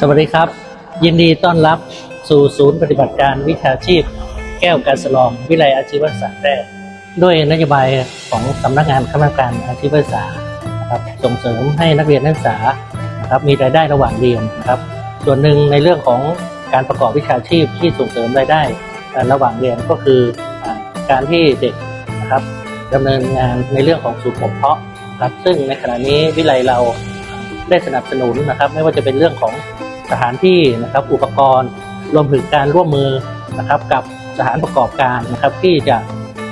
สวัสดีครับ ยินดีต้อนรับสู่ศูนย์ปฏิบัติการวิชาชีพ แก้วการสลองวิไลอาชีวศึกษาแพร่ด้วยนโยบายของสำนักงานคณะกรรมการอาชีวศึกษาครับส่งเสริมให้นักเรียนนักศึกษาครับมีรายได้ระหว่างเรียนครับ ส่วนหนึ่งในเรื่องของการประกอบวิชาชีพที่ส่งเสริมรายได้ระหว่างเรียนก็คือการที่เด็กนะครับดำเนินงานในเรื่องของศูนย์ผมเพาะนะครับซึ่งในขณะนี้วิไลเราได้สนับสนุนนะครับ ไม่ว่าจะเป็นเรื่องของ สถานที่นะครับอุปกรณ์รวมถึงการร่วมมือนะครับกับสถานประกอบการนะครับที่จะ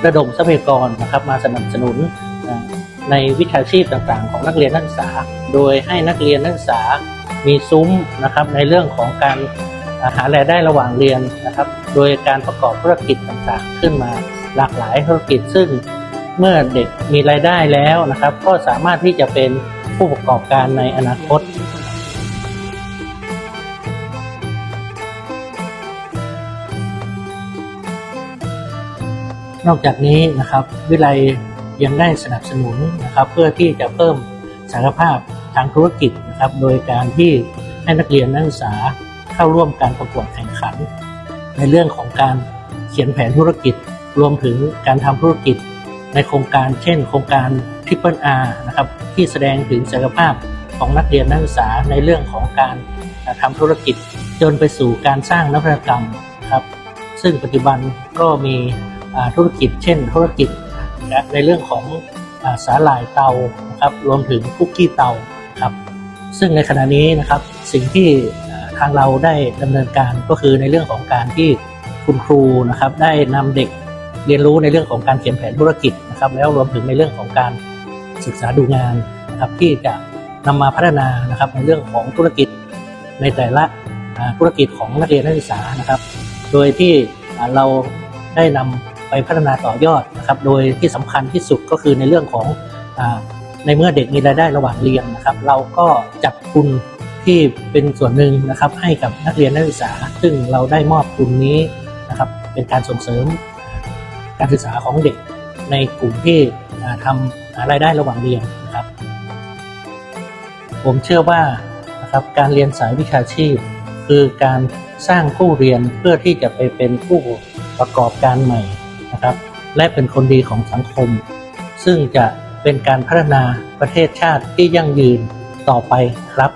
ระดมทรัพยากรนะครับมาสนับสนุนในวิชาชีพต่างๆ ของนักเรียนนักศึกษา โดยให้นักเรียนนักศึกษามีซุ้มนะครับในเรื่องของการอ่าหารายได้ระหว่างเรียนนะครับ โดยการประกอบธุรกิจต่างๆ ขึ้นมาหลากหลายธุรกิจซึ่งเมื่อเด็กมีรายได้แล้วนะครับ ก็สามารถที่จะเป็นผู้ประกอบการในอนาคต นอกจากนี้นะครับวิไลยังได้สนับสนุนนะครับเพื่อที่จะเพิ่มศักยภาพทางธุรกิจนะครับโดยการที่ให้นักเรียนนักศึกษาเข้าร่วมการประกวดแข่งขัน ในเรื่องของการเขียนแผนธุรกิจ รวมถึงการทำธุรกิจ ในโครงการเช่น โครงการ Triple R นะครับที่แสดงถึงศักยภาพของนักเรียนนักศึกษาในเรื่องของการทำธุรกิจจนไปสู่การสร้างนวัตกรรมนะครับซึ่งปัจจุบันก็มี ธุรกิจ เช่น ธุรกิจในเรื่องของอสาหร่ายเตานะครับรวมถึงคุกกี้เตาครับซึ่งในขณะนี้นะครับสิ่งที่ทางเราได้ดำเนินการก็คือในเรื่องของการที่คุณครูนะครับได้นำเด็กเรียนรู้ในเรื่องของการเขียนแผนธุรกิจนะครับ แล้วรวมถึงในเรื่องของการศึกษาดูงานนะครับที่จะนำมาพัฒนานะครับในเรื่องของธุรกิจในแต่ละธุรกิจของนักเรียนนักศึกษานะครับ โดยที่เราได้นำ ไปพัฒนาต่อยอดนะครับโดยที่สำคัญที่สุดก็คือในเรื่องของอในเมื่อเด็กมีรายได้ระหว่างเรียนนะครับ เราก็จัดทุนที่เป็นส่วนหนึ่งนะครับให้กับนักเรียนนักศึกษา ซึ่งเราได้มอบทุนนี้นะครับเป็นการส่งเสริมการศึกษาของเด็กในกลุ่มที่ทำรายได้ระหว่างเรียนนะครับ ผมเชื่อว่านะครับการเรียนสายวิชาชีพ คือการสร้างผู้เรียนเพื่อที่จะไปเป็นผู้ประกอบการใหม่ นะครับ และเป็นคนดีของสังคม ซึ่งจะเป็นการพัฒนาประเทศชาติที่ยั่งยืนต่อไปครับ